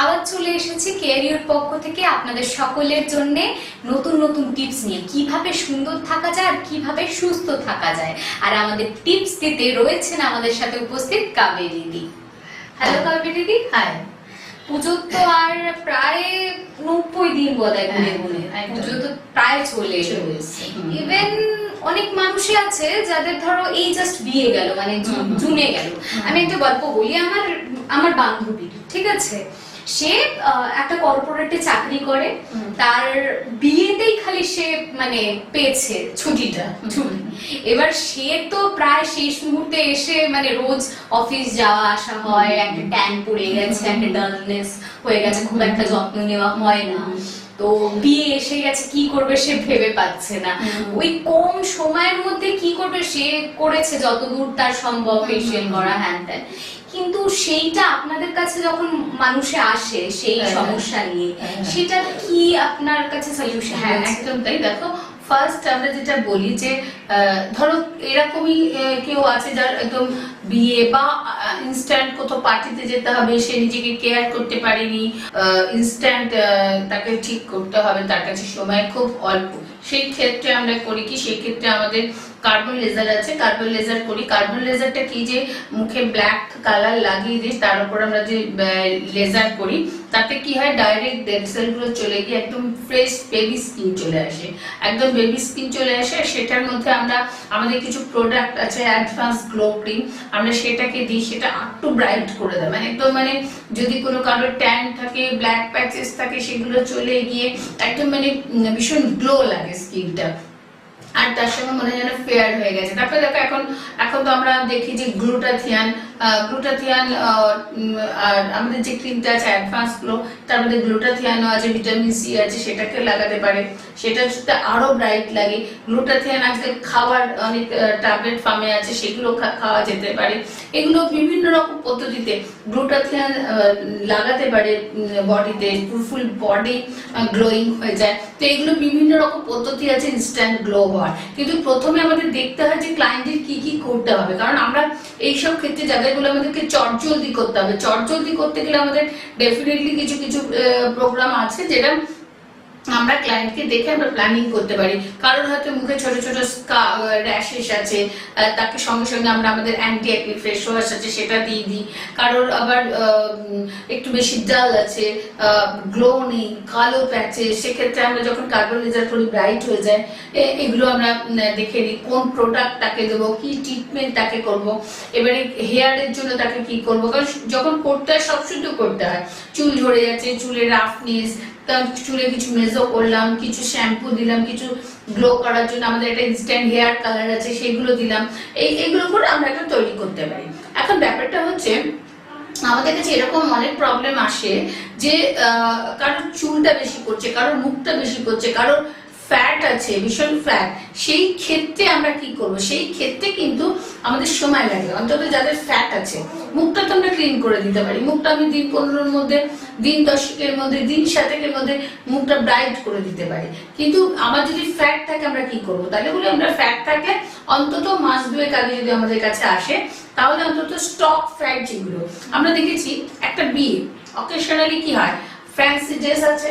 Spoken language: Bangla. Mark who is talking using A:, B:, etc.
A: আবার চলে এসেছি কেরিয়ার পক্ষ থেকে আপনাদের সকলের জন্য নতুন নতুন টিপস নিয়ে। কীভাবে সুন্দর থাকা যায় আর কীভাবে সুস্থ থাকা যায়। আর আমাদের টিপস দিতে রয়েছেন আমাদের সাথে উপস্থিত কাবেরী দিদি। হ্যালো কাবেরী দিদি।
B: হাই
A: পুজোর তো আর প্রায় নব্বই দিন বোধ হয় গুনে গুনে পুজো তো প্রায় চলে। ইভেন অনেক মানুষই আছে যাদের ধরো এই জাস্ট বিয়ে গেল মানে। জুনে গেল। আমি একটা গল্প বলি আমার আমার বান্ধবীর ঠিক আছে? সে একটা কর্পোরেটে চাকরি করে। তার বিয়েতেই খালি সে মানে পেয়েছে ছুটিটা। ছুটি এবার সে তো প্রায় শেষ মুহূর্তে এসে মানে রোজ অফিস যাওয়া আসা হয় একটা ট্যান পড়ে গেছে একটা ডালনেস হয়ে গেছে খুব একটা যত্ন নেওয়া হয় না। তো বিয়ে এসে গেছে কি করবে সে ভেবে পাচ্ছে না। ওই কম সময়ের মধ্যে কি করবে সে করেছে যতদূর তার সম্ভব ফেসিয়াল করা হ্যান ত্যান। কিন্তু সেইটা আপনাদের কাছে যখন মানুষে আসে সেই
B: হ্যাঁ,
A: সমস্যা নিয়ে
B: হ্যাঁ।
A: সেটা কি আপনার কাছে সলিউশন
B: হ্যাঁ একদম তাই। দেখো ফার্স্ট আমরা যেটা বলি যে ধরো এরকমই কেউ আছে যার একদম বিয়ে বা ইনস্ট্যান্ট কোথাও পার্টিতে যেতে হবে, সে নিজেকে কেয়ার করতে পারেনি ইনস্ট্যান্ট তাকে ঠিক করতে হবে, তার কাছে সময় খুব অল্প। সেই ক্ষেত্রে আমরা করি কি, সেই ক্ষেত্রে আমাদের কার্বন লেজার আছে কার্বন লেজার করি। কার্বন লেজারটা কি যে, মুখে ব্ল্যাক কালার লাগিয়ে দিই তার উপর আমরা যে লেজার করি, তাতে কি হয় ডাইরেক্ট ডেড সেলগুলো চলে গিয়ে একদম ফ্রেশ বেবি স্কিন চলে আসে। একদম বেবি স্কিন চলে আসে সেটার মধ্যে আমরা, আমাদের কিছু প্রোডাক্ট আছে অ্যাডভান্স গ্লো ক্রিম আমরা সেটাকে দিই, সেটা একটু ব্রাইট করে দেয়। মানে একদম মানে যদি কোনো কারোর ট্যান থাকে ব্ল্যাক প্যাচেস থাকে, সেগুলো চলে গিয়ে একদম মানে ভীষণ গ্লো লাগে স্কিনটা আর তার সঙ্গে মনে হয় যেন ফেয়ার হয়ে গেছে। তারপরে দেখো, এখন এখন তো আমরা দেখি যে গ্লুটাথিয়ান গ্লুটাথিয়ান আর আমাদের যে ক্রিমটা আছে অ্যাডভান্স গ্লো তার মধ্যে গ্লুটাথিয়ানও আছে ভিটামিন সি আছে, সেটাকে লাগাতে পারে। সেটা সাথে আরও ব্রাইট লাগে গ্লুটাথিয়ান আজকাল খাওয়ার অনেক ট্যাবলেট ফার্মে আছে, সেগুলো খাওয়া যেতে পারে। এগুলো বিভিন্ন রকম পদ্ধতিতে গ্লুটাথিয়ান লাগাতে পারে বডিতে ফুল বডি গ্লোয়িং হয়ে যায়। তো এগুলো বিভিন্ন রকম পদ্ধতি আছে ইনস্ট্যান্ট গ্লো হওয়ার কিন্তু প্রথমে আমাদের দেখতে হয় যে ক্লায়েন্টের কি কি করতে হবে। কারণ আমরা এইসব ক্ষেত্রে জায়গাগুলো আমাদেরকে চটজলদি করতে হবে। চটজলদি করতে গেলে আমাদের ডেফিনেটলি কিছু কিছু প্রোগ্রাম আছে যেটা আমরা ক্লায়েন্টকে দেখে আমরা প্ল্যানিং করতে পারি। কারোর হয়তো মুখে ছোট ছোট র্যাশেস আছে তাকে সঙ্গে সঙ্গে আমরা আমাদের অ্যান্টি অ্যাকনি ফেস ওয়াশ আছে, সেটা দিয়ে দিই। কারোর আবার একটু বেশি ডাল আছে গ্লো নেই, কালো প্যাচে সেক্ষেত্রে আমরা যখন কার্বন লেজার করি ব্রাইট হয়ে যায় এগুলো আমরা দেখে নিই, কোন প্রোডাক্ট তাকে দেবো, কি ট্রিটমেন্ট তাকে করব, এবারে হেয়ারের জন্য তাকে কি করব, কারণ যখন করতে হয়, সব শুধু করতে হয়। চুল ঝরে যাচ্ছে, চুলের রাফনেস তার চুলে কিছু মেজো করলাম, কিছু শ্যাম্পু দিলাম, কিছু গ্লো করার জন্য আমাদের একটা ইনস্ট্যান্ট হেয়ার কালার আছে, সেগুলো দিলাম। এই এইগুলো করে আমরা একটা তৈরি করতে পারি। এখন ব্যাপারটা হচ্ছে, আমাদের কাছে এরকম অনেক প্রবলেম আসে যে কারোর চুলটা বেশি করছে, কারোর মুখটা বেশি করছে, কারোর ফ্যাট আছে, ভীষণ ফ্যাট সেই ক্ষেত্রে আমরা কি করব? সেই ক্ষেত্রে কিন্তু আমাদের সময় লাগে, অন্তত যাদের ফ্যাট আছে। মুখটা তো আমরা ক্লিন করে দিতে পারি। মুখটা আমি দিন পনেরোর মধ্যে, দিন দশেকের মধ্যে, দিন সাতেকের মধ্যে মুখটা ব্রাইট করে দিতে পারি। কিন্তু আমার যদি ফ্যাট থাকে আমরা কি করব? তাহলে বলি আমরা ফ্যাট থাকলে অন্তত মাস দুয়েক আগে যদি আমাদের কাছে আসে, তাহলে অন্তত স্টক ফ্যাট যেগুলো, আমরা দেখেছি একটা বিয়ে অকেশনালি কি হয়? ফ্যান্সি ড্রেস আছে।